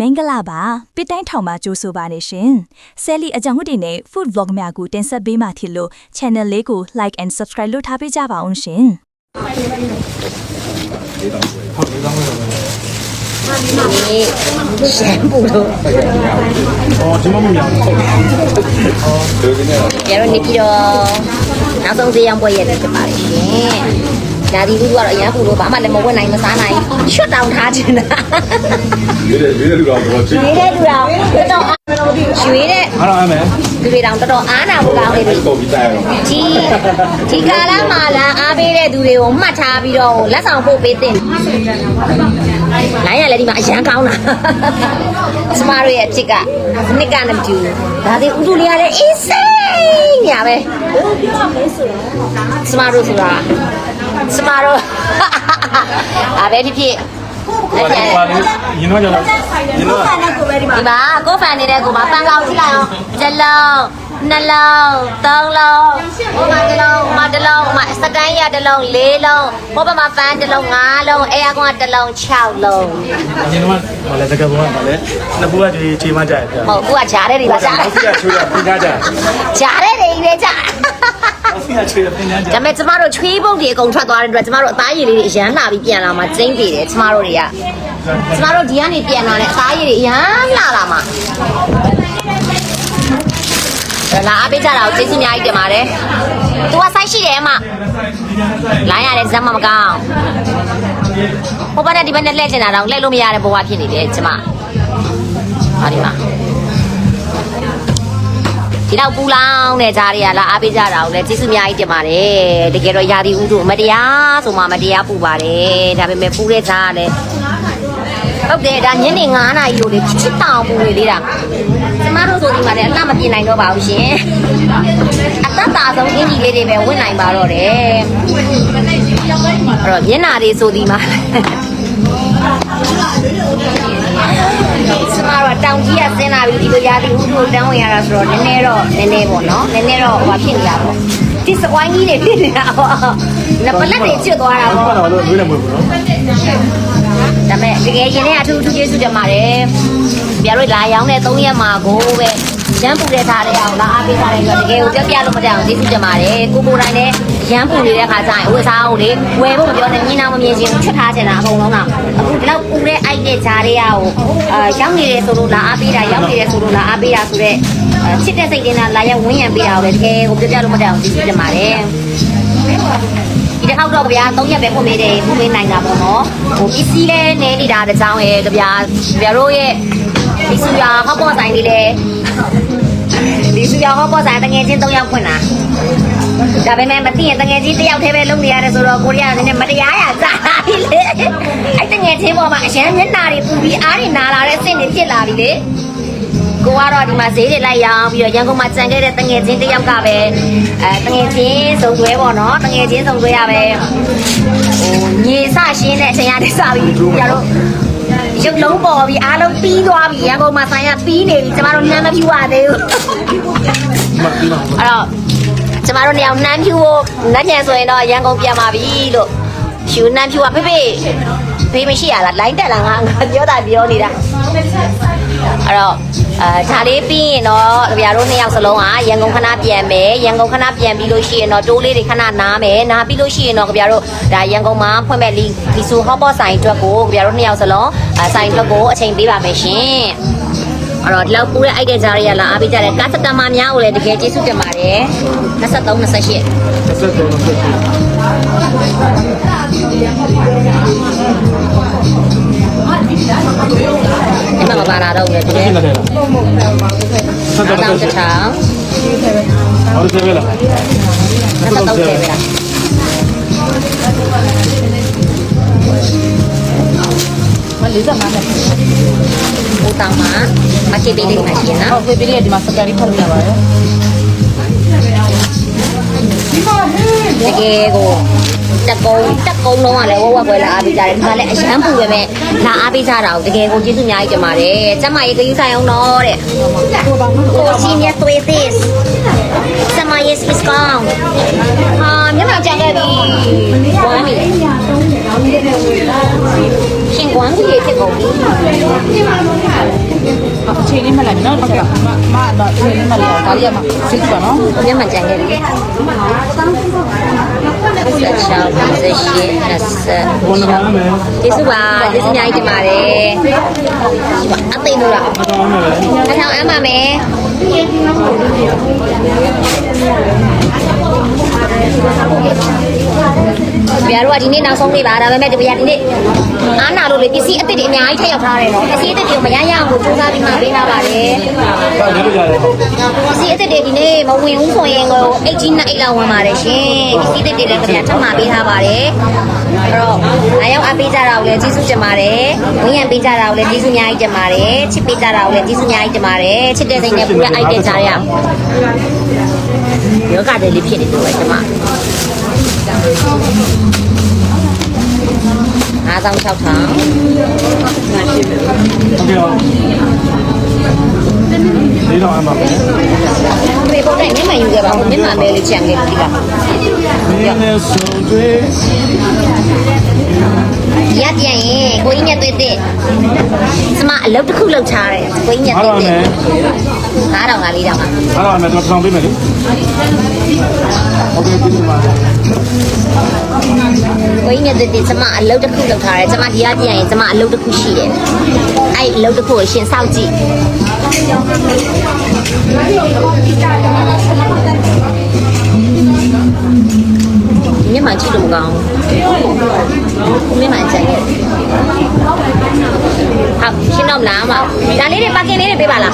မင်္ဂလာပါပစ်တိုင်းထောင်မှာကြိုဆိုပါနေရှင်ဆယ်လီအကြောင်းဟုတ်တွေနဲ့ food vlog များကိုတင်ဆက်ပေးမှဖြစ်လို့ channel လေးကို like and subscribe လုပ်ထားပေးကြပါအောင်ရှင်ဟုတ်ဒီကောင်ကတော့ရှမ်းပူလို့အော်ဒီမမမြောင်ဟုတ်တယ်အော်ဒီကနေရတော့နေပြီးတော့နောက်ဆုံးဇေယျပွဲရတယ်ဖြစ်ပါလိမ့်ရှင် ရာသီဥတုကတော့အရန်ပူလို့ဘာမှလည်းမဝတ်နိုင်မစားနိုင်ချွတ်တောင်ထားခြင်းတာရွေးတဲ့ရွေးတဲ့လူတော်တော်ချစ်ရွေးတဲ့လူတော်တော်တော်အားမလို့ဒီရွေးတဲ့အားနာမယ်ဒီတောင်တော်တော်အားနာဖို့ကောင်းနေပြီဒီဒီကာလမှာလာအားပေးတဲ့သူတွေကိုမှတ်ထားပြီးတော့လက်ဆောင်ဖို့ပေးတင်လိုင်းရလည်းဒီမှာအရန်ကောင်းတာကျမတို့ရဲ့အဖြစ်ကနှစ်ကနဲ့မတူဘူးဒါသေးဥတုလေးကလည်းအေးစိတ်ညာပဲကျမတို့ဆိုတာ စမတော့အားပဲဖြစ်ဖြစ်ကိုယ်ကလည်းရင်းနှောကြလားရင်းနှောဒီမှာကိုဖန်နေတဲ့ကိုမပန်ကောင်ကြည့်လိုက်အောင်ဇလုံး နှလုံးသုံးလုံးဟိုမှာတစ်လုံးဟိုမှာတစ်လုံးဟိုမှာစကန်ရတစ်လုံးလေးလုံးဟိုဘက်မှာဖန်တစ်လုံးငါးလုံးအဲယာကွန်ကတစ်လုံး6လုံးအရင်ကဟောလဲတကယ်ဘောကလည်းနှစ်ခုကဒီချိန်မှကြာတယ်ဟုတ်ခုကဂျားတဲ့တွေပါဂျားတဲ့ချိုးရပြင်ကြကြဂျားတဲ့တွေပဲဂျားဒါပေမဲ့ကျမတို့ချွေးပုတ်တွေအကုန်ထွက်သွားတဲ့အတွက်ကျမတို့အသားရည်လေးတွေအရန်လှပြီးပြန်လာမှကျင်းသေးတယ်ကျမတို့တွေကကျမတို့ဒီကနေပြန်လာတဲ့အသားရည်တွေအရန်လှလာမှ လာအပေးကြတာကိုကျေးဇူးအများကြီးတင်ပါတယ်။ तू ကဆိုင်ရှိတယ်အမ။လိုင်းရတယ်ဇက်မမကောင်း။ဟိုဘက်နဲ့ဒီဘက်နဲ့လှည့်ချင်တာတော့လှည့်လို့မရတဲ့ဘဝဖြစ်နေတယ်ကျမ။ဟာဒီမှာဒီတော့ပူလောင်းတဲ့ကြားတွေကလာအားပေးကြတာကိုလည်းကျေးဇူးအများကြီးတင်ပါတယ်တကယ်တော့ယာဒီဦးတို့မတရားဆိုမှမတရားပူပါတယ်ဒါပေမဲ့ပူတဲ့ကြားကလည်းဟုတ်တယ်ဒါညနေ9နာရီလို့လေချစ်တောင်ပူနေသေးတာကျ မတို့ဆိုဒီမှာလည်းအသက်မပြေနိုင်တော့ပါဘူးရှင်အသက်သာဆုံးအင်ကြီးလေးတွေပဲဝင်နိုင်ပါတော့တယ်အဲ့တော့မျက်နာတွေဆိုဒီမှာကျမတို့တောင်ကြီးကဆင်းလာပြီဒီလိုရာသီဥတုတန်းဝင်ရတာဆိုတော့နည်းနည်းတော့နည်းနည်းပေါ့နော်နည်းနည်းတော့ဟိုဖြစ်နေတာပေါ့ဒီစကွိုင်းကြီးတွေဖြစ်နေတာပေါ့နပလက်တွေချွတ်သွားတာပေါ့ဟုတ်တော့လွေးနေမှာပေါ့နော်ဒါပေမဲ့တကယ်ရှင်နဲ့အထူးအထူးကျေးဇူးတင်ပါတယ် ပြတို့လာရောင်းတဲ့3ရက်မှာကိုပဲရမ်းပူတဲ့ထားတဲ့အောင်လာအားပေးထားတဲ့အတွက်တကယ်ကိုပြောပြလို့မတတ်အောင်ကျေးဇူးတင်ပါတယ်ကိုကိုတိုင်းလည်းရမ်းပူနေတဲ့ခါကျရင်အဝတ်စားအောင်လေဝယ်ဖို့မပြောနဲ့မြင်အောင်မမြင်ချင်းချွတ်ထားချင်တာအကုန်လုံးကအခုဒီလောက်ပူတဲ့အိုက်တဲ့ဂျားတွေကကိုအာရောက်နေတယ်ဆိုလို့လာအားပေးတာရောက်နေတယ်ဆိုလို့လာအားပေးတာဆိုတော့ချစ်တဲ့စိတ်နဲ့လာရောက်ဝန်းရံပေးတာကိုလည်းတကယ်ကိုပြောပြလို့မတတ်အောင်ကျေးဇူးတင်ပါတယ်ဒီတစ်ခေါက်တော့ဗျာ၃ရက်ပဲဖွင့်ပေးတယ်ဖွင့်ပေးနိုင်တာပေါ့နော်ဟိုပစ္စည်းလဲနေနေတာတကြောင်ရဲ့ကြဗျာဗျာတို့ရဲ့ ဒီစုရဟော့ပေါ့ဆိုင်လေးလဲဒီစုရဟော့ပေါ့ဆိုင်တငယ်ချင်း၃ယောက်ဖွင့်တာဒါပေမဲ့မသိရင်တငယ်ချင်းတစ်ယောက်တည်းပဲလုပ်နေရတယ်ဆိုတော့ကိုရီးယားနည်းနည်းမတရားရကြတာပြီလေအဲ့တငယ်ချင်းပေါ်မှာအရန်မျက်နာတွေပူပြီးအားတွေနာလာတဲ့အဆင့်တွေဖြစ်လာပြီလေကိုကတော့ဒီမှာဈေးတွေလိုက်ရောင်းပြီးတော့ရန်ကုန်မှာကြံခဲ့တဲ့တငယ်ချင်းတစ်ယောက်ကပဲအဲတငယ်ချင်းစုံတွဲပေါ့နော်တငယ်ချင်းစုံတွဲရပဲဟိုညီစရှင်းတဲ့အချိန်ရတဲ့စပြီးကြတော့ ရုပ်လုံးပေါ်ပြီးအားလုံးပြီးသွားပြီရန်ကုန်မှာဆိုင်ရပြီးနေပြီကျမတို့နမ်းမပြူရသေးဘူးအဲ့တော့ကျမတို့နေအောင်နမ်းပြူဖို့နတ်ပြန်ဆိုရင်တော့ရန်ကုန်ပြန်ပါပြီလို့ရှူနမ်းပြူကဖေဖေဖေးမရှိရလားလိုင်းတက်လာငါငါပြောတာပြောနေတာ အဲ့တော့အဲဒါလေးပြီးရင်တော့ကြပြတို့နှစ်ယောက်စလုံးကရန်ကုန်ခဏပြန်မယ်ရန်ကုန်ခဏပြန်ပြီးလို့ရှိရင်တော့တိုးလေးတွေခဏနားမယ်နားပြီးလို့ရှိရင်တော့ကြပြတို့ဒါရန်ကုန်မှာဖွင့်မဲ့လီလီဆူဟော့ပေါ့ဆိုင်အတွက်ကိုကြပြတို့နှစ်ယောက်စလုံးအဲဆိုင်အတွက်ကိုအချိန်ပေးပါမယ်ရှင်အဲ့တော့ဒီလောက်ပူတဲ့အိုက်တဲ့ဂျားတွေကလာအားပေးကြတယ်ကာစတမာများကိုလည်းတကယ်ကျေးဇူးတင်ပါတယ်23 28ဒီမှာ မပါလာတော့ဘူးတကယ်ဟုတ်ဟုတ်ဟုတ်1000 1000ဟုတ်တယ်ပဲလား1000တော့တယ်ပဲလားမလေးစားမနဲ့ဟိုတောင်မှာမချပေးလိမ့်မယ်ရှင်နော်ဟုတ်ကဲ့ပေးရဒီမှာစကားလေးဖတ်လို့ရပါတယ်ဒီမှာဟေးတကယ်ကို တက်ကုန်းတက်ကုန်းလုံးကလည်းဝဝကွယ်လာအားပေးကြတယ်ဒီမှာလည်းအရန်ပူပဲမဲ့လာအားပေးကြတာကိုတကယ်ကိုကျေးဇူးအများကြီးတင်ပါတယ်ကျမရေကယူဆိုင်အောင်တော့တဲ့ကိုချင်းရသွေးသစ်ကျမရေ is gone ဟာမျက်နှာကြံခဲ့ပြီဝမ်းပြီရှင်ကွမ်းကြီးဖြစ်ကုန်ပြီဟုတ်ကဲ့မမတော့ဒီနေ့မလေးဒါလေးကမှစိတ်ပါနော်ကိုမျက်မှန်ကြံခဲ့ပြီ ဆက်ချောင်းဆက်ရှိဆက်ဆက်ဘုန်းတော်မယ်ကျေးဇူးပါကျေးဇူးအများကြီးတင်ပါတယ်ဒီမှာအသိလို့လားအတော်မယ်အထောင်အမ်းပါမယ် ပြာတို့ကဒီနေ့နောက်ဆုံးနေ့ပါဒါပေမဲ့ဒီပြာဒီနေ့အားနာလို့လေပစ္စည်းအစ်စ်တွေအများကြီးထည့်ရောက်ထားတယ်နော်ပစ္စည်းအစ်စ်တွေကိုမရရအောင်ကိုစူးစမ်းပြီးမှပေးထားပါတယ်ဒါလည်းကြရတယ်ပစ္စည်းအစ်စ်တွေဒီနေ့မဝင်ဘူးဆိုရင်ကိုအိတ်ကြီးနဲ့အိတ်လောက်ဝင်ပါတယ်ရှင်ပစ္စည်းအစ်စ်တွေလည်းကြထပ်မှာပေးထားပါတယ်အဲ့တော့အားရောက်အားပေးကြတာကိုလည်းကျေးဇူးတင်ပါတယ်ဝင်းရံပေးကြတာကိုလည်းကျေးဇူးအများကြီးတင်ပါတယ်ချစ်ပေးကြတာကိုလည်းကျေးဇူးအများကြီးတင်ပါတယ်ချစ်တဲ့စိတ်နဲ့ပူရအိုက်တဲ့ကြားရအောင် ယောဂတယ်လေးဖြစ်နေတယ်ပဲကျွန်မအားဆောင်6ထောင်ဟုတ်ကဲ့လေးတော့အမှပဲဒီပုံနဲ့မျက်မှန်ယူခဲ့ပါဦးမျက်မှန်ပဲလေးချန်ခဲ့ပြီလားမင်းနဲ့ဆုံတွေ့ရပြန်ရင်ကိုကြီးနဲ့တွေ့တဲ့စမအလုပ်တစ်ခုလုပ်ထားတယ်ကိုကြီးနဲ့အားတွေ့ရမယ်တဲ့ 9000လား4000လားအားရမယ်တော့ထောင်ပေးမယ်လေဟုတ်ကဲ့ဒီမှာကိုကြီးနဲ့တွေ့တဲ့စမအလုပ်တစ်ခုလုပ်ထားတယ်စမဒီရပြန်ရင်စမအလုပ်တစ်ခုရှိတယ်အဲ့အလုပ်တစ်ခုကိုရှင်စောင့်ကြည့်မြင်မှကြည့်လို့မကောင်းဘူး မြင်မှကြိုက်တယ်ဟုတ်ရှင်းတော့မလားမဒါလေးတွေပါကင်လေးတွေပေးပါလား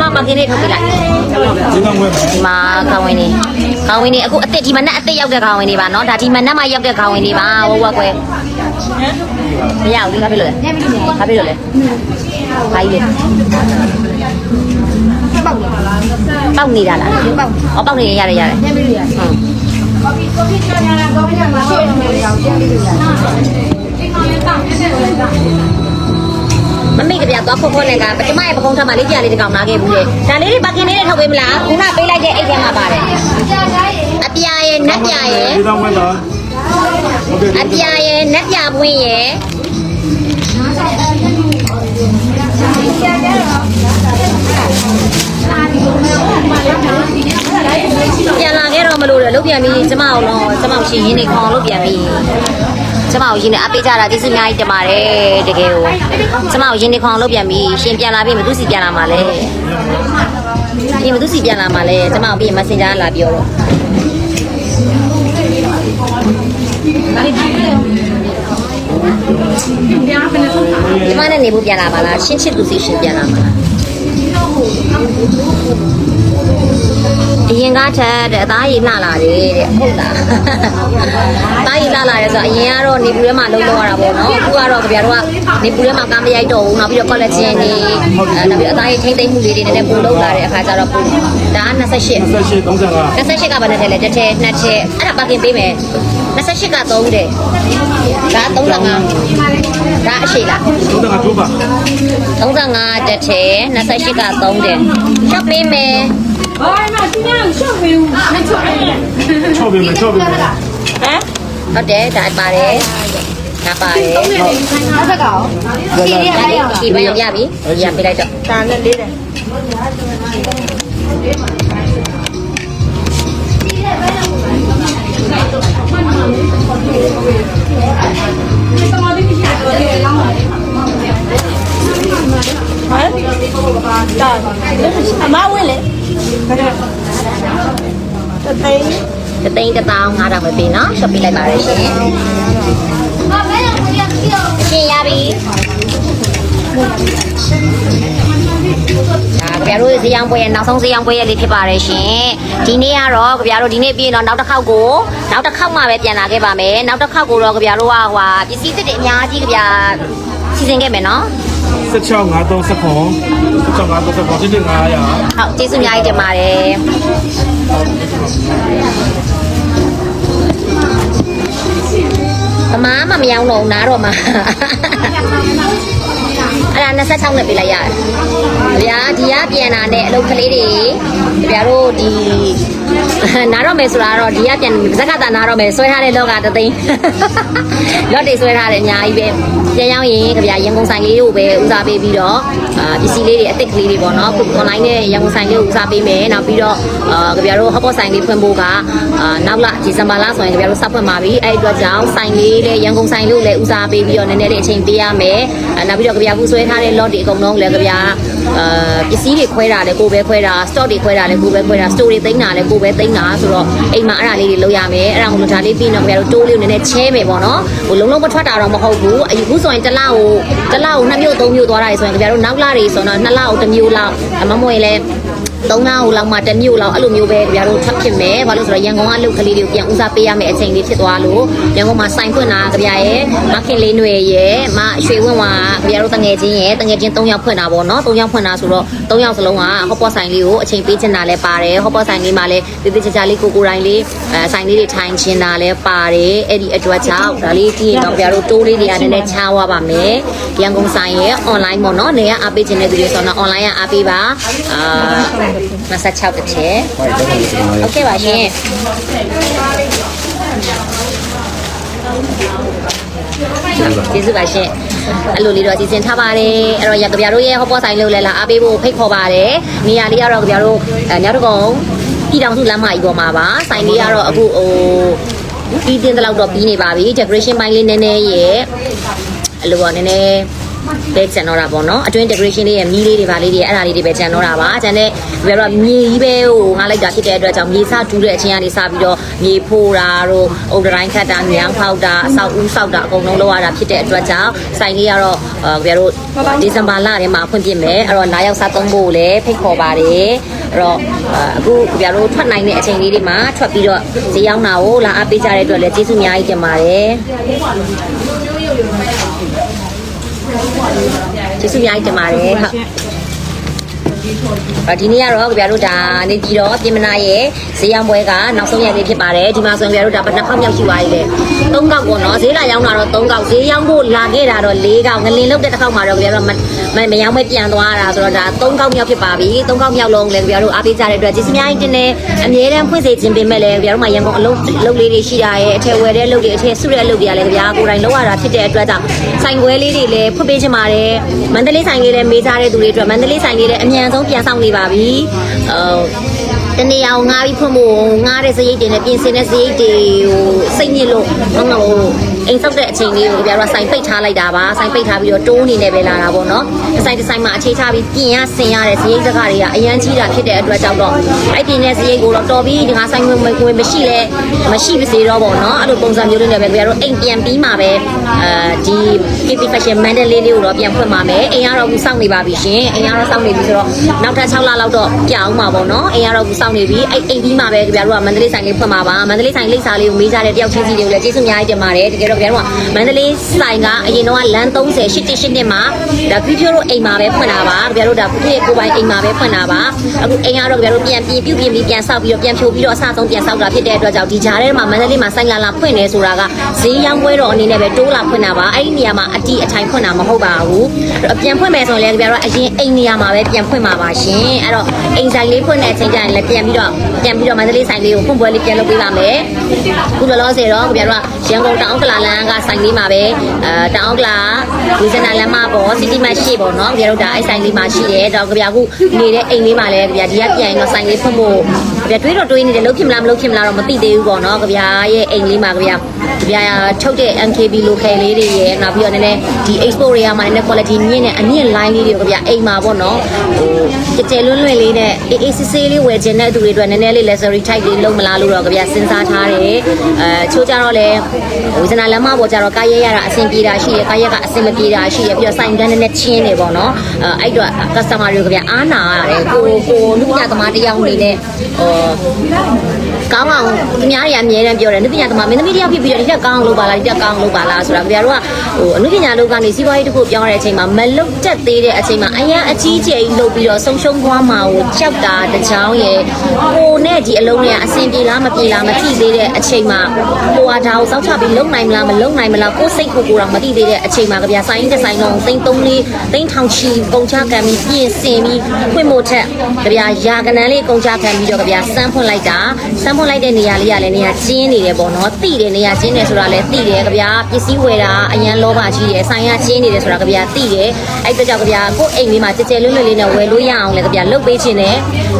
မပါကင်လေးထုတ်ပေးလိုက်ဒီကောင်ဝဲမယ်ဒီမှာခေါင်းဝင်နေခေါင်းဝင်နေအခုအစ်စ်ဒီမနက်အစ်စ်ရောက်တဲ့ခေါင်းဝင်နေပါနော်ဒါဒီမနက်မှရောက်တဲ့ခေါင်းဝင်နေပါဝဝကွယ်မရဘူးဒီကဖြစ်လို့လဲဘာဖြစ်လို့လဲဘာကြီးလဲပေါက်နေတာလားပေါက်အော်ပေါက်နေရရတယ်ရတယ်ဟုတ် မမေကပြသွားဖို့ဖို့နဲ့ကပထမရဲ့ပကုံးထပ်မှာလေးကြာလေးတကောင်နာခဲ့ဘူးလေဒါလေးတွေပါကင်လေးတွေထုတ်ပေးမလားခုနပေးလိုက်တဲ့အိတ်ထဲမှာပါတယ်အပြာရဲ့နက်ပြရဲ့ဒီကောင်ဝဲတာဟုတ်ကဲ့အပြာရဲ့နက်ပြပွင့်ရဲ့ပြန်လာခဲ့ တော့မလို့လေလုတ်ပြန်ပြီးကျမအောင်တော့ကျမအောင်ရှင်ရင်းနေခေါအောင်လုတ်ပြန်ပြီးကျမအောင်ရင်းနေအပေးကြတာကျေးဇူးအများကြီးတင်ပါတယ်တကယ်ကိုကျမအောင်ရင်းနေခေါအောင်လုတ်ပြန်ပြီးရှင်ပြန်လာပြီးမသူစီပြန်လာမှာလဲပြင်မသူစီပြန်လာမှာလဲကျမအောင်ပြီး Messenger လာပြောတော့ဒီမနဲ့နေဖို့ပြန်လာပါလားရှင်းချစ်သူစီရှင်ပြန်လာပါလား အရင်ကထက်တဲ့အသားရည်လှလာတယ်တဲ့ဟုတ်လားအသားရည်လှလာတယ်ဆိုတော့အရင်ကတော့နေပူထဲမှာလုံးလုံးရတာပေါ့နော်အခုကတော့ကြပြတော့ကနေပူထဲမှာကားမရိုက်တော့ဘူးနောက်ပြီးတော့ collagen တွေအဲနောက်ပြီးအသားရည်ထိမ့်သိမ့်မှုလေးတွေနဲ့ပူလုံးလာတဲ့အခါကျတော့ပူဒါက28ဆက်ရှိ35 28ကဘာနဲ့ထဲလဲတစ်ထဲနှစ်ထဲအဲ့ဒါပါကင်ပေးမယ်28က3တဲ့ဒါ35ဒါအရှိလား35ကျိုးပါ35တက်ထဲ28က3တယ် ရှော့ပေးမယ်6ပြီမယ်6ပြီမယ်ဟုတ်တယ်ဒါပါတယ်ဒါပါတယ်နောက်ထပ်ကောဒီရပြီဒီဘယ်ရပြီရပေးလိုက်တော့ဒါနဲ့လေးတယ်အမဝင်လေ တသိန်းတစ်တောင်း9000ပဲပေးနော်ရှော့ပေးလိုက်ပါတယ်ရှင်ရှင်ရပြီဒါကြပြတို့ဈေးရောင်းပွဲရဲ့နောက်ဆုံးဈေးရောင်းပွဲရဲ့လေးဖြစ်ပါတယ်ရှင်ဒီနေ့ကတော့ကြပြတို့ဒီနေ့ပြီးရင်တော့နောက်တစ်ခေါက်ကိုနောက်တစ်ခေါက်မှပဲပြန်လာခဲ့ပါမယ်နောက်တစ်ခေါက်ကိုတော့ကြပြတို့ကဟိုဟာပစ္စည်းသစ်တွေအများကြီးကြပြစီစဉ်ခဲ့မယ်နော်16 530ခွန်16 530ခွန်ဒီနေ့900ဟုတ်ကျေးဇူးအများကြီးတင်ပါတယ် အမားမမရောင်းတော့ဘူးနားတော့မှာအဲ့ဒါ26နဲ့ပေးလိုက်ရတယ် ဗျာဒီကပြန်လာတဲ့အလုပ်ကလေးတွေဗျာတို့ဒီနားတော့မယ်ဆိုတာတော့ဒီကပြန်ဇက်ကတာနားတော့မယ်ဆွဲထားတဲ့လောကတသိန်းလော့တွေဆွဲထားတယ်အများကြီးပဲပြန်ရောက်ရင်ဗျာရန်ကုန်ဆိုင်လေးကိုပဲဦးစားပေးပြီးတော့အာပစ္စည်းလေးတွေအသစ်ကလေးတွေပေါ့နော်ခု online နဲ့ရန်ကုန်ဆိုင်လေးကိုဦးစားပေးမယ်နောက်ပြီးတော့အာကြတို့ဟော့ပေါ့ဆိုင်လေးဖွင့်ဖို့ကအာနောက်လဒီဇင်ဘာလဆိုရင်ကြတို့စဖွင့်ပါပြီအဲ့ဒီအတွက်ကြောင့်ဆိုင်လေးလည်းရန်ကုန်ဆိုင်လို့လည်းဦးစားပေးပြီးတော့နည်းနည်းလေးအချိန်ပေးရမယ်အာနောက်ပြီးတော့ကြခုဆွဲထားတဲ့ lot တွေအကုန်လုံးလည်းကြ အာပစ္စည်းတွေခွဲတာလည်းကိုယ်ပဲခွဲတာ stock တွေခွဲတာလည်းကိုယ်ပဲခွဲတာ store တွေသိမ်းတာလည်းကိုယ်ပဲသိမ်းတာဆိုတော့အိမ်မှာအဲ့ဒါလေးတွေလုပ်ရမယ်အဲ့ဒါကိုဒါလေးပြီးတော့ကြတို့တိုးလေးကိုနည်းနည်းချဲမယ်ပေါ့နော်ဟိုလုံးလုံးမထွက်တာတော့မဟုတ်ဘူးအခုဆိုရင်တစ်လကိုတစ်လကိုနှစ်မျိုးသုံးမျိုးသွားတာဆိုရင်ကြတို့နောက်လတွေဆိုတော့နှစ်လကိုတစ်မျိုးလောက်အမမွေလ ည်းသုံးလကိုလောက်မှတစ်မျိုးလောက်အဲ့လိုမျိုးပဲကြတို့ထပ်ဖြစ်မယ်ဘာလို့ဆိုတော့ရန်ကုန်ကလုတ်ကလေးတွေကိုပြန်ဦးစားပေးရမယ်အချိန်လေးဖြစ်သွားလို့ရန်ကုန်မှာစိုင်ဖွင့်တာကြရဲ့မခင်လေးຫນွေရဲ့မရွှေဝင်းဝါကြတို့တငယ်ချင်းရဲ့တငယ်ချင်း၃ယောက်ဖွင့်တာပေါ့နော်၃ယောက်ဖွင့်တာဆိုတော့၃ယောက်စလုံးကဟော့ပေါ့ဆိုင်လေးကိုအချိန်ပေးချင်တာလည်းပါတယ်ဟော့ပေါ့ဆိုင်လေးမှာလည်းတိတိကျကျလေးကိုကိုတိုင်းလေးအဲဆိုင်လေးတွေထိုင်ချင်တာလည်းပါတယ်အဲ့ဒီအတွက်ကြောင့်ဒါလေးကြည့်ရင်တော့ကြတို့တိုးလေးတွေကလည်းနည်းနည်းချားသွားပါမယ်ရန်ကုန်ဆိုင်ရဲ့ online ပေါ့နော်နေရအားပေးချင်တဲ့သူတွေဆိုတော့ online ကအားပေးပါအာ26တစ်ထည်ဟုတ်ကဲ့ပါရှင်ကျေးဇူးပါရှင်အဲ့လိုလေးတော့စီစဉ်ထားပါတယ်အဲ့တော့ရကဗျာတို့ရဲ့ဟောပေါ်ဆိုင်လို့လဲလာအားပေးဖို့ဖိတ်ခေါ်ပါတယ်နေရာလေးကတော့ကဗျာတို့ညတကုံပြည်တော်စုလမ်းမကြီးပေါ်မှာပါဆိုင်လေးကတော့အခုဟိုပြီးတင်းတဲ့လောက်တော့ပြီးနေပါပြီ decoration ပိုင်းလေးနည်းနည်းရဲ့အဲ့လိုပေါ့နည်းနည်း ပဲကျန်တော့တာပေါ့နော်အတွင်း decoration လေးရဲ့မီးလေးတွေပါလေးတွေအဲ့ဒါလေးတွေပဲကျန်တော့တာပါကျန်တဲ့ဘယ်တော့မြေကြီးပဲဟိုငါလိုက်တာဖြစ်တဲ့အတွက်ကြောင့်မြေစတူးတဲ့အချင်းကနေစပြီးတော့မြေဖိုးတာတို့အုတ်တိုင်းခတ်တာညံဖောက်တာအဆောက်ဦးဆောက်တာအကုန်လုံးလုပ်ရတာဖြစ်တဲ့အတွက်ကြောင့်ဆိုင်လေးကတော့ဘယ်တော့ဒီဇင်ဘာလထဲမှာဖွင့်ပြမယ်အဲ့တော့လာရောက်စားသုံးဖို့လည်းဖိတ်ခေါ်ပါတယ်အဲ့တော့အခုကြတို့ထွက်နိုင်တဲ့အချိန်လေးတွေမှာထွက်ပြီးတော့ဈေးရောက်တာကိုလာအားပေးကြတဲ့အတွက်လည်းကျေးဇူးအများကြီးတင်ပါတယ် ကျေးဇူးအများကြီးတင်ပါတယ်ဟုတ်အ ဒီနေ့ကတော့ကြတို့ဒါနေပြည်တော်ပြင်မနာရဲ့ဈေးရောင်းပွဲကနောက်ဆုံးရက်လေးဖြစ်ပါတယ်ဒီမှာဆိုရင်ကြတို့ဒါဘယ်နှခေါက်မြောက်ရှိပါလေ၃ခေါက်ပေါ့နော်ဈေးလာရောင်းတာတော့၃ခေါက်ဈေးရောင်းဖို့လာခဲ့တာတော့၄ခေါက်ငလင်လုတ်တဲ့တစ်ခေါက်မှာတော့ကြတို့မမရောင်းမဲပြန်သွားတာဆိုတော့ဒါ၃ခေါက်မြောက်ဖြစ်ပါပြီ၃ခေါက်မြောက်လုံးလည်းကြတို့အားပေးကြတဲ့အတွက်ကျေးဇူးများကြီးတင်တယ်အမြဲတမ်းဖွင့်စေခြင်းပင်မဲ့လည်းကြတို့မှရန်ကုန်အလုံးလုပ်လေးတွေရှိတာရဲ့အထည်ဝယ်တဲ့လုပ်တွေအထည်စုတဲ့လုပ်တွေကလည်းကြကိုယ်တိုင်လုပ်ရတာဖြစ်တဲ့အတွက်ကြောင့်ဆိုင်ခွဲလေးတွေလည်းဖွင့်ပေးချင်ပါတယ်မန္တလေးဆိုင်လေးလည်းမေးကြတဲ့သူတွေအတွက်မန္တလေးဆိုင်လေးလည်းအမြန်ဆုံးပြန်ဆောင်နေပါပြီဟိုတနေအောင်ငားပြီးဖွင့်ဖို့ငားတဲ့စရိတ်တွေနဲ့ပြင်ဆင်တဲ့စရိတ်တွေကိုစိတ်ညစ်လို့ဟို အိမ်ဆောက်တဲ့အချိန်လေးကိုကြတော့ဆိုင်ပိတ်ထားလိုက်တာပါဆိုင်ပိတ်ထားပြီးတော့တိုးအနေနဲ့ပဲလာတာပေါ့နော်ဒီဆိုင်ဒီဆိုင်မှာအခြေချပြီးပြင်ရဆင်ရတဲ့စရိတ်စကားတွေကအရန်ကြီးတာဖြစ်တဲ့အတွက်ကြောင့်တော့အဲ့ဒီနဲ့စရိတ်ကိုတော့တော်ပြီးဒီငါဆိုင်ဝင်ဝင်မရှိလဲမရှိပါစေတော့ပေါ့နော်အဲ့လိုပုံစံမျိုးလေးနဲ့ပဲကြတော့အိမ်ပြန်ပြီးမှပဲအဲဒီ KP Fashion Mandalay လေးကိုတော့ပြန်ဖွင့်ပါမယ်အိမ်ကတော့အခုစောင့်နေပါပြီရှင်အိမ်ကတော့စောင့်နေပြီဆိုတော့နောက်ထပ်6လလောက်တော့ကြာအောင်ပါပေါ့နော်အိမ်ကတော့အခုစောင့်နေပြီအဲ့အိမ်ပြီးမှပဲကြတို့ကမန္တလေးဆိုင်လေးဖွင့်ပါပါမန္တလေးဆိုင်လိပ်စာလေးကိုမေးကြတဲ့တယောက်ချင်းစီတွေကိုလည်းကျေးဇူးအများကြီးတင်ပါတယ်တကယ်တော့ကြတို့ကမန္တလေးဆိုင်ကအရင်တော့လမ်း30 88နှစ်မှာဒါပြပြတို့အိမ်မှာပဲဖွင့်တာပါကြတို့ဒါပြပြကိုပိုင်အိမ်မှာပဲဖွင့်တာပါအခုအိမ်ကတော့ကြတို့ပြန်ပြင်ပြုပြင်ပြီးပြန်ဆောက်ပြီးတော့ပြန်ဖြိုးပြီးတော့အစဆုံးပြန်ဆောက်တာဖြစ်တဲ့အတွက်ကြောင့်ဒီဂျားထဲမှာမန္တလေးမှာဆိုင်လာလာဖွင့်နေဆိုတာကဈေးရောင်းပွဲတော်အနေနဲ့ပဲတိုးလာဖွင့်တာပါအဲ့ဒီနေရာမှာအတီးအထိုင်ဖွင့်တာမဟုတ်ပါဘူးပြန်ဖွင့်မယ်ဆိုရင်လည်းကြတို့အရင်အိမ်နေရာမှာပဲပြန်ဖွင့်ပါပါရှင်အဲ့တော့အိမ်ဆိုင်လေးဖွင့်တဲ့အချိန်ကျရင်လည်းပြန်ပြီးတော့ပြန်ပြီးတော့မန္တလေးဆိုင်လေးကိုဖွင့်ပွဲလေးပြန်လုပ်ပေးပါမယ် ခုလောလောဆယ်တော့ကြတို့ကရန်ကုန်တောင်ကလာလန်းကဆိုင်လေးမှာပဲအဲတောင်ကလာဝီဇနာလမ်းမပေါ်စီတီမတ်ရှိပေါ့နော်ကြတို့ဒါအဲ့ဆိုင်လေးမှာရှိတယ်တော့ကြခုနေတဲ့အိမ်လေးမှာလည်းကြဒီကပြန်ရင်တော့ဆိုင်လေးဖွင့်ဖို့ကြတွေးတော့တွေးနေတယ်လုံးဖြစ်မလားမလုံးဖြစ်မလားတော့မသိသေးဘူးပေါ့နော်ကြရဲ့အိမ်လေးမှာကြကြထုတ်တဲ့ MKB local လေးတွေရဲ့နောက်ပြီးတော့နည်းနည်းဒီ export တွေကမှနည်းနည်း quality မြင့်တဲ့အမြင့် line လေးတွေကိုကြအိမ်မှာပေါ့နော်ဟိုကြကြလွန်းလွန်းလေးနဲ့အေးအေးဆေးဆေးလေးဝယ်ခြင်းတဲ့သူတွေအတွက်နည်းနည်းလေး luxury type လေးလုံးမလားလို့တော့ကြစဉ်းစားထားတယ်အဲချိုးကြတော့လေဝိဇနာလမ်းမပေါ်ကြတော့ကားရဲရတာအဆင်ပြေတာရှိတယ်ကားရဲကအဆင်မပြေတာရှိတယ်ပြီးတော့ဆိုင်ကန်းနည်းနည်းချင်းနေပေါ့နော်အဲအဲ့တော့ customer တွေကကြအားနာရတယ်ကိုကိုလူပညာသမားတယောက်အနေနဲ့ဟို ကောင်းအောင်သူများတွေကအမြဲတမ်းပြောတယ်အနုပညာသမားမင်းသမီးတယောက်ဖြစ်ပြီးတော့ဒီတက်ကောင်းအောင်လုပ်ပါလားဒီတက်ကောင်းအောင်လုပ်ပါလားဆိုတာကြပြတို့ကဟိုအနုပညာလုပ်ကနေစီးပွားရေးတစ်ခုပြောင်းရတဲ့အချိန်မှာမလုတ်တက်သေးတဲ့အချိန်မှာအရင်အကြီးကျယ်ကြီးလုပ်ပြီးတော့ဆုံးရှုံးသွားမှာကိုကြောက်တာတချောင်းရဲ့ကိုနဲ့ဒီအလုံးတွေကအဆင်ပြေလားမပြေလားမသိသေးတဲ့အချိန်မှာကိုကဒါကိုစောက်ချပြီးလုံနိုင်မလားမလုံနိုင်မလားကိုစိတ်ကိုကိုယ်တော့မသိသေးတဲ့အချိန်မှာကြပြဆိုင်တစ်ဆိုင်လုံးသိန်း3လေးသိန်းထောင်ချီပုံချခံပြီးပြင်ဆင်ပြီးဖွင့်ဖို့ထက်ကြပြရာကနန်းလေးကုန်ချခံပြီးတော့ကြပြစမ်းဖွင့်လိုက်တာစမ်းဖွင့်လိုက်တဲ့နေရာလေးကလည်းနေရာကျင်းနေတယ်ပေါ့နော်တိတယ်နေရာကျင်းတယ်ဆိုတာလည်းတိတယ်ကြပြပစ္စည်းဝယ်တာအရန်လောဘကြီးတယ်ဆိုင်ရကျင်းနေတယ်ဆိုတာကြပြတိတယ်အဲ့အတွက်ကြောင့်ကြပြကိုယ့်အိမ်လေးမှာကြဲကြဲလွတ်လွတ်လေးနဲ့ဝယ်လို့ရအောင်လည်းကြပြလုတ်ပေးခြင်းနဲ့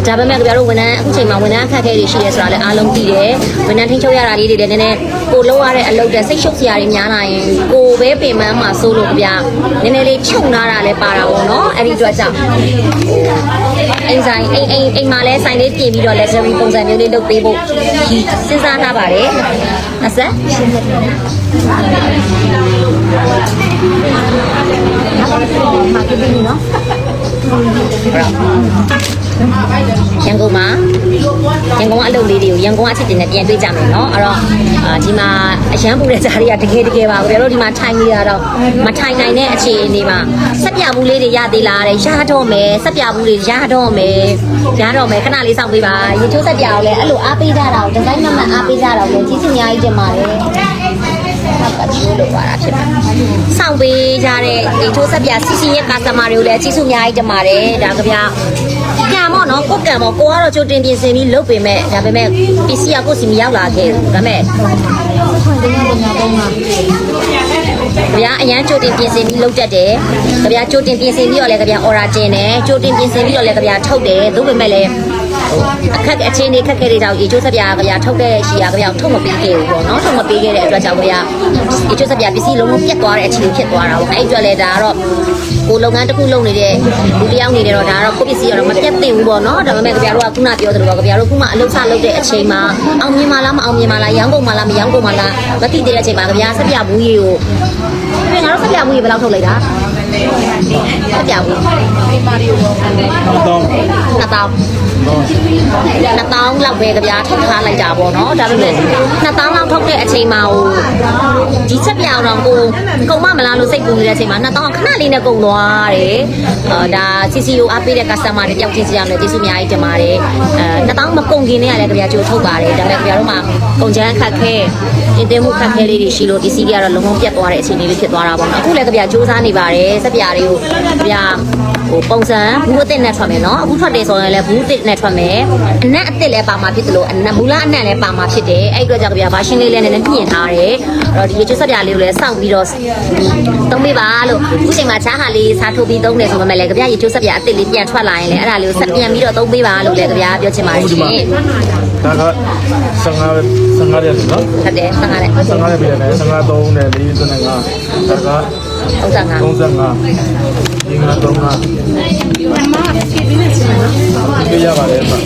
ဒါပေမဲ့ကြပြတို့ဝန်ထမ်းအခုချိန်မှာဝန်ထမ်းအခက်အခဲတွေရှိတယ်ဆိုတာလည်းအားလုံးသိတယ်ဝန်ထမ်းထိန်းချုပ်ရတာလေးတွေလည်းနည်းနည်း ကိုလုံးရတဲ့အလုပ်တဲ့စိတ်ရှုပ်စရာတွေများလာရင်ကိုပဲပင်ပန်းမှာစိုးလို့ကြပြနည်းနည်းလေးချုပ်နာတာလည်းပါတာပေါ့နော်အဲ့ဒီအတွက်ကြောင့်အိမ်ဆိုင်အိမ်အိမ်အိမ်မှာလည်းဆိုင်လေးပြင်ပြီးတော့ luxury ပုံစံမျိုးလေးလုပ်ပေးဖို့စဉ်းစားထားပါတယ်အဆက် marketing နော် ရန်ကုန်မှာရန်ကုန်ကအလုပ်လေးတွေကိုရန်ကုန်အချစ်တင်နဲ့ပြန်တွေ့ကြမယ်เนาะအဲ့တော့အာဒီမှာအရန်ပူတဲ့ဇာတွေကတကယ်တကယ်ပါဘယ်လိုဒီမှာထိုင်နေရတော့မထိုင်နိုင်တဲ့အခြေအနေမှာဆက်ပြဘူးလေးတွေရသေးလားတဲ့ရတော့မယ်ဆက်ပြဘူးတွေရတော့မယ်ရတော့မယ်ခဏလေးစောင့်ပေးပါရေချိုးဆက်ပြအောင်လဲအဲ့လိုအားပေးကြတာကိုဒီဇိုင်းမမအားပေးကြတာကိုကြီးစင်အများကြီးတင်ပါတယ် ဟုတ်ကဲ့ဒီလိုပါတာဖြစ်ပါစောင့်ပေးကြတဲ့ဒီချိုးဆက်ပြစီစီရဲ့ကာစတမာတွေကိုလည်းကြီးစုအများကြီးတင်ပါတယ်ဒါကြဗျာကံပေါ့နော်ကိုယ်ကံပေါ့ကိုကတော့ကြိုတင်ပြင်ဆင်ပြီးလုပ်ပေမဲ့ဒါပေမဲ့ပစ္စည်းကကိုယ်စီမရောက်လာခဲ့ဘူးဒါပေမဲ့ဗျာအရန်ကြိုတင်ပြင်ဆင်ပြီးလုပ်တတ်တယ်ကြဗျာကြိုတင်ပြင်ဆင်ပြီးတော့လည်းကြဗျာ order တင်တယ်ကြိုတင်ပြင်ဆင်ပြီးတော့လည်းကြဗျာထုတ်တယ်သို့ပေမဲ့လည်း အခက်အခြေအနေခက်ခဲတွေကြောင့်ရေချိုးဆက်ပြာကြဗျာထုတ်တဲ့ရှီယာကြဗျာထုတ်မပေးခဲ့ဘူးပေါ့နော်ထုတ်မပေးခဲ့တဲ့အတွက်ကြောင့်ကြဗျာရေချိုးဆက်ပြာပစ္စည်းလုံးလုံးပြတ်သွားတဲ့အခြေအနေဖြစ်သွားတာပေါ့အဲ့အတွက်လည်းဒါကတော့ကိုလုပ်ငန်းတစ်ခုလုပ်နေတဲ့လူတစ်ယောက်နေတယ်တော့ဒါကတော့ကိုပစ္စည်းကတော့မပြတ်သင့်ဘူးပေါ့နော်ဒါပေမဲ့ကြဗျာတို့ကခုနပြောသလိုပေါ့ကြဗျာတို့ခုမှအလုပ်စလုပ်တဲ့အချိန်မှာအောင်မြင်မလားမအောင်မြင်မလားရောင်းကုန်မလားမရောင်းကုန်မလားမသိသေးတဲ့အချိန်မှာကြဗျာဆက်ပြဘူးကြီးကိုပြင်ငါတို့ဆက်ပြဘူးကြီးဘယ်လောက်ထုတ်လိုက်တာ ဆက်ပြဘူးတော့နှစ်တောင်းနှစ်တောင်းလောက်ပဲကြဗျာထုတ်ထားလိုက်တာပေါ့နော်ဒါပေမဲ့နှစ်တောင်းလောက်ထုတ်တဲ့အချိန်မှာဟိုဒီချက်ပြောင်တော့ကိုကုံမမလားလို့စိတ်ပူနေတဲ့အချိန်မှာနှစ်တောင်းခဏလေးနဲ့ကုံသွားတယ်အာဒါ CCO အားပေးတဲ့ customer တွေတယောက်ချင်းစီရမယ်ကျေးဇူးအများကြီးတင်ပါတယ်အဲနှစ်တောင်းမကုံခင်နဲ့ရတယ်ကြဗျာကြိုထုတ်ပါတယ်ဒါပေမဲ့ကြဗျာတို့မှာကုံချမ်းခက်ခဲ တင်တင်မှုခက်ခဲလေးတွေရှိလို့ဒီစီကတော့လုံးဝပြတ်သွားတဲ့အခြေအနေလေးဖြစ်သွားတာပေါ့နော်အခုလည်းကြဗျာစူးစမ်းနေပါတယ်စက်ပြားတွေကိုကြဗျာဟိုပုံစံဘူးအစ်စ်နဲ့ထွက်မယ်နော်အခုထွက်တယ်ဆိုရင်လည်းဘူးအစ်စ်နဲ့ထွက်မယ်အနက်အစ်စ်လည်းပါမှာဖြစ်တယ်လို့အနက်မူလာအနက်လည်းပါမှာဖြစ်တယ်အဲ့ဒီအတွက်ကြောင့်ကြပြဘာရှင်းလေးလည်းနည်းနည်းပြင်ထားတယ်အဲ့တော့ဒီရေချိုးဆက်ပြလေးကိုလည်းစောင့်ပြီးတော့သုံးပေးပါလို့အခုချိန်မှာချားဟာလေးစားထုတ်ပြီးသုံးတယ်ဆိုပေမဲ့လည်းကြပြရေချိုးဆက်ပြအစ်စ်လေးပြန်ထွက်လာရင်လည်းအဲ့ဒါလေးကိုဆက်ပြန်ပြီးတော့သုံးပေးပါလို့လည်းကြပြပြောချင်ပါတယ်ရှင် ဒါက15 15ရက်နော်ဟုတ်တယ်ဆန်းကားလည်း15ရက်ပြည်တယ်15 3နဲ့4နဲ့5ဒါက35 35ဒီမှာတော့ငါဒီရပါတယ်ပါ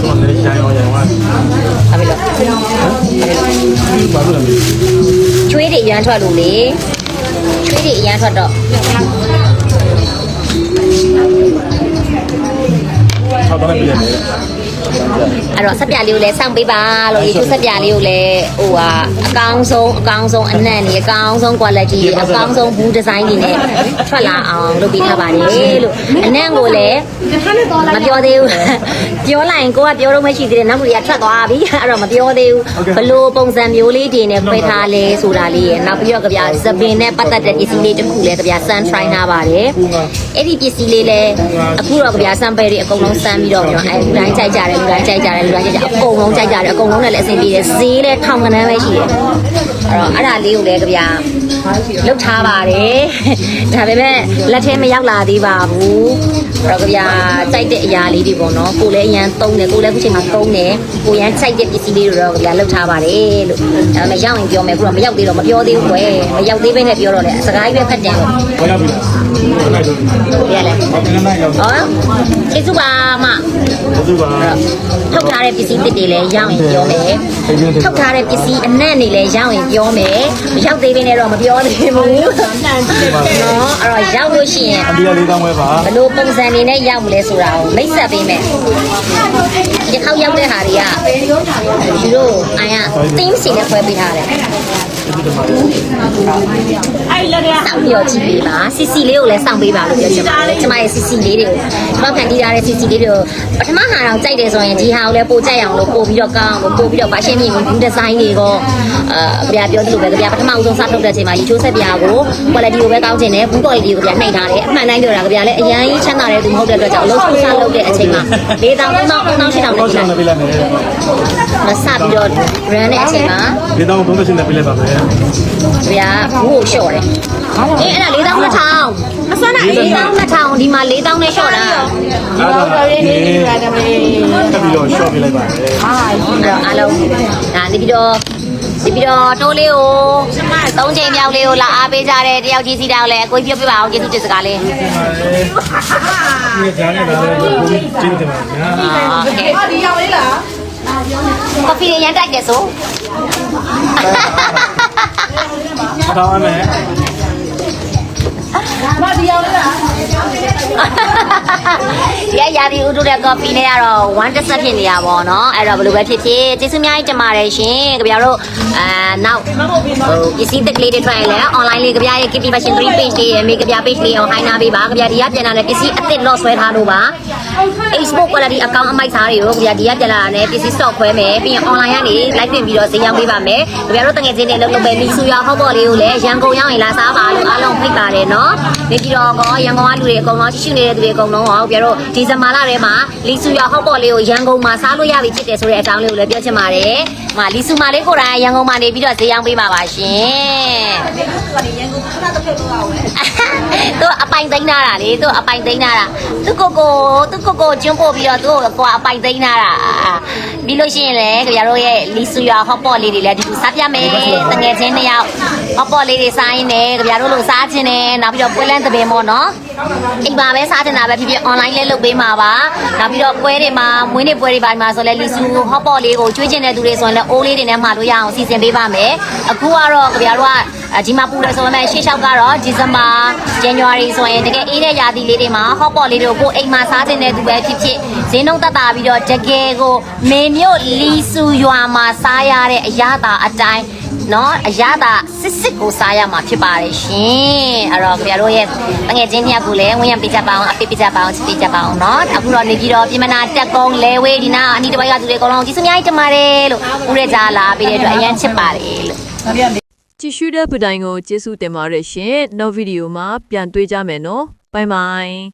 ဆောင်းနေရိုင်းရောရိုင်းဝါဟာပြီလို့ဘာလို့လဲကျွေးတွေအရန်ထွက်လို့လေကျွေးတွေအရန်ထွက်တော့ 6တော့ပြည်တယ် အဲ့တော့ဆက်ပြလေးကိုလည်းစောင့်ပေးပါလို့ရေချိုးဆက်ပြလေးကိုလည်းဟိုဟာအကောင်းဆုံးအကောင်းဆုံးအနံ့နေအကောင်းဆုံး quality အကောင်းဆုံးဘူးဒီဇိုင်းတွေနဲ့ထွက်လာအောင်လုပ်ပေးထားပါတယ်လို့အနံ့ကိုလည်းမပြောသေးဘူးပြောလိုက်ရင်ကိုကပြောတော့မရှိသေးတယ်နောက်လူကထွက်သွားပြီအဲ့တော့မပြောသေးဘူးဘလို့ပုံစံမျိုးလေးတွေနဲ့ခွဲထားလဲဆိုတာလေးရယ်နောက်ပြီးတော့ကြပြသပင်နဲ့ပတ်သက်တဲ့ပစ္စည်းလေးတစ်ခုလည်းကြပြ sun try နာပါတယ်အဲ့ဒီပစ္စည်းလေးလည်းအခုတော့ကြပြ sample တွေအကုန်လုံးစမ်းပြီးတော့ကျွန်တော်အဲလူတိုင်းကြိုက်ကြတယ်လူတိုင်းကြိုက်ကြတယ်လူတိုင်းကြိုက်ကြအကုန်လုံးကြိုက်ကြတယ်အကုန်လုံးနဲ့လည်းအဆင်ပြေတယ်ဈေးလည်းထောင်ကနန်းပဲရှိတယ်အဲ့တော့အဲ့ဒါလေးကိုလည်းကြပြလုတ်ထားပါတယ်ဒါပေမဲ့လက်ထဲမရောက်လာသေးပါဘူးအဲ့တော့ကြပြကြိုက်တဲ့အရာလေးတွေပေါ့နော်ကိုလည်းအရန်သုံးတယ်ကိုလည်းအခုချိန်မှာသုံးတယ်ကိုရန်ကြိုက်တဲ့ပစ္စည်းလေးတွေတော့ကြပြလုတ်ထားပါတယ်လို့ဒါပေမဲ့ရောက်ရင်ပြောမယ်အခုတော့မရောက်သေးတော့မပြောသေးဘူးကွယ်မရောက်သေးဘဲနဲ့ပြောတော့လေစကားကြီးပဲဖတ်တယ်လို့ဘာရောက်ပြီလဲနိုင်တော့ပြရလဲဘာပြန်နိုင်ရော က်ဟောကျေးဇူးပါမကျေးဇူးပါထုတ်ထားတဲ့ပစ္စည်းတစ်တွေလည်းရောင်းရင်ပြောမယ်ထုတ်ထားတဲ့ပစ္စည်းအနံ့တွေလည်းရောင်းရင်ပြောမယ်မရောက်သေးဘဲနဲ့တော့မပြောသေးဘူးနော်အဲ့တော့ရောက်လို့ရှိရင်အဒီလေးတောင်းဝဲပါဘယ်လိုပုံစံနေနဲ့ရောက်မလဲဆိုတာကိုမိတ်ဆက်ပေးမယ်ဒီခေါက်ရောက်တဲ့ဟာတွေကဒီလိုအိုင်က team စီနဲ့ဖွဲပေးထားတယ်အဲ့လက်ရ စောင့်ပြီးတော့ကြည့်ပေးပါစီစီလေးကိုလည်းစောင့်ပေးပါလို့ပြောချင်ပါတယ်ကျမရဲ့စီစီလေးတွေကိုကျမဖန်တီးထားတဲ့စီစီလေးတွေကိုပထမဟာတော့ကြိုက်တယ်ဆိုရင်ဒီဟာကိုလည်းပို့ကြိုက်အောင်လို့ပို့ပြီးတော့ကောင်းအောင်လို့ပို့ပြီးတော့ fashion မြင်ဘူးဒီဇိုင်းတွေကိုအာကြပြပြောသလိုပဲကြပြပထမဦးဆုံးစထုတ်တဲ့အချိန်မှာရေချိုးဆက်ပြာကို quality ကိုပဲကောင်းချင်တယ်ဘူး quality ကိုကြပြနှိပ်ထားတယ်အမှန်တိုင်းပြောတာကြပြလည်းအရင်ချမ်းသာတဲ့သူမဟုတ်တဲ့အတွက်ကြောင့်အလုပ်ဆူဆလုပ်တဲ့အချိန်မှာ၄တောင်၃တောင်၃တောင်၈တောင်နဲ့တော့ကြည့်ရှင်းလိုက်နေပြီလားမယ်မစပြီးတော့ brand တဲ့အချိန်မှာဒီတော့သုံးသရှင်းနေပြီလားပါမယ်ဗျာဘို့လျှော့တယ်အေးအဲ့ဒါ၄000နှစ်ထောင်အစနာ၄000နှစ်ထောင်ဒီမှာ၄000နဲ့လျှော့တာဒီတော့ရေးနေရတယ်မေးပြီးတော့လျှော့ပြလိုက်ပါဟာဒီတော့အားလုံးဒါနေပြီးတော့ဒီပြီးတော့တိုးလေးကိုသုံးချိန်မြောက်လေးကိုလာအားပေးကြတဲ့တယောက်ကြီးစီတောင်လည်းကိုကြီးပြောပြပါအောင်ကျေးဇူးတင်စကားလေးဟုတ်ပါတယ်ဒီကြားနေတာလည်းကိုကြီးကျေးဇူးတင်ပါတယ်ဟုတ်ကဲ့ဟာဒီရောက်လေးလားကော်ဖီရန်တိုက်တယ်ဆို ထောင်းမယ် မဒီအောင်လားဒီကရာဒီဥတုတဲ့ copy နဲ့ကတော့1တစ်ဆက်ဖြစ်နေတာပေါ့နော်အဲ့တော့ဘယ်လိုပဲဖြစ်ဖြစ်ကျေးဇူးအများကြီးတင်ပါတယ်ရှင်ကြပြတို့အာနောက်ပစ္စည်းတက်ကလေးတွေထွက်ရင်လည်း online လေးကြပြရဲ့ kitty fashion 3 page လေးရဲ့မိကြပြ page လေးအောင်ဟိုင်းနာပေးပါကြပြဒီကပြန်လာတဲ့ပစ္စည်းအသစ် lot ဆွဲထားလို့ပါ Facebook quality account အမိုက်စားတွေကိုကြပြဒီကပြန်လာတဲ့ပစ္စည်း stock ခွဲမယ်ပြီးရင် online ကနေ live တင်ပြီးတော့ဈေးရောင်းပေးပါမယ်ကြပြတို့တငယ်ချင်းတွေလောက်လောက်ပဲမိစုရဟော့ပေါ်လေးကိုလည်းရန်ကုန်ရောက်ရင်လာစားပါလို့အားလုံးဖိတ်ပါတယ်နော်နေပြည်တော်ကောရန်ကုန်ကလူတွေအကုန်လုံးရှိရှိနေတဲ့သူတွေအကုန်လုံးရောကြပြတို့ဒီဇင်ဘာလထဲမှာလီစုရဟော့ပေါ်လေးကိုရန်ကုန်မှာစားလို့ရပြီဖြစ်တယ်ဆိုတဲ့အကြောင်းလေးကိုလည်းပြောချင်ပါတယ်။မာလီစုမာလေးကိုယ်တိုင်ရန်ကုန်မှာနေပြီးတော့ဈေးရောင်းပေးပါပါရှင်။သူအပိုင်သိမ်းထားတာလေသူအပိုင်သိမ်းထားတာသူကိုကိုသူကိုကိုကျွန်းပို့ပြီးတော့သူ့ကိုကွာအပိုင်သိမ်းထားတာပြီးလို့ရှိရင်လေကြပြတို့ရဲ့လီစုရဟော့ပေါ်လေးတွေလည်းဒီလိုစားပြမယ်တငယ်ချင်းနှစ်ယောက်ဟော့ပေါ်လေးတွေစားရင်းနဲ့ကြပြတို့လိုစားခြင်းနဲ့နောက်ပြီးတော့ပွဲလန်းသပင်ပေါ့နော်အိမ်ပါပဲစားတင်တာပဲဖြစ်ဖြစ် online လဲလုပ်ပေးမှာပါနောက်ပြီးတော့ပွဲတွေမှာမွေးနေ့ပွဲတွေပါမှာဆိုလဲလီစုဟော့ပေါ်လေးကိုကျွေးကျင်တဲ့သူတွေဆိုရင်လည်းအိုးလေးတွေနဲ့မှာလို့ရအောင်စီစဉ်ပေးပါမယ်အခုကတော့ကြပြတို့ကဒီမှာပူတယ်ဆိုမှရှေ့လျှောက်ကတော့ဒီဇင်ဘာဇန်နဝါရီဆိုရင်တကယ်အေးတဲ့ရာသီလေးတွေမှာဟော့ပေါ်လေးတွေကိုကိုအိမ်မှာစားတင်တဲ့သူပဲဖြစ်ဖြစ်ဈေးနှုန်းသက်သာပြီးတော့တကယ်ကိုမေမြို့လီစုရွာမှာစားရတဲ့အရသာအတိုင်း နော်အရသာစစ်စစ်ကိုစားရမှာဖြစ်ပါတယ်ရှင်အဲ့တော့ကြပြတို့ရဲ့တငယ်ချင်းညက်ကိုလည်းဝင်ရပေးကြပါအောင်အပိပေးကြပါအောင်ချစ်ပေးကြပါအောင်နော်အခုတော့နေပြီးတော့ပြင်မနာတက်ကုန်းလဲဝေးဒီနာအနီးတစ်ပိုက်ကသူတွေအကုန်လုံးကျေးဇူးအများကြီးတင်ပါတယ်လို့ဦးရကြလာပေးတဲ့အတွက်အရင်ချစ်ပါတယ်လို့ကြည့်ရှုတဲ့ဗီဒီယိုကိုကျေးဇူးတင်ပါတယ်ရှင်နောက်ဗီဒီယိုမှာပြန်တွေ့ကြမယ်နော်ဘိုင်ဘိုင်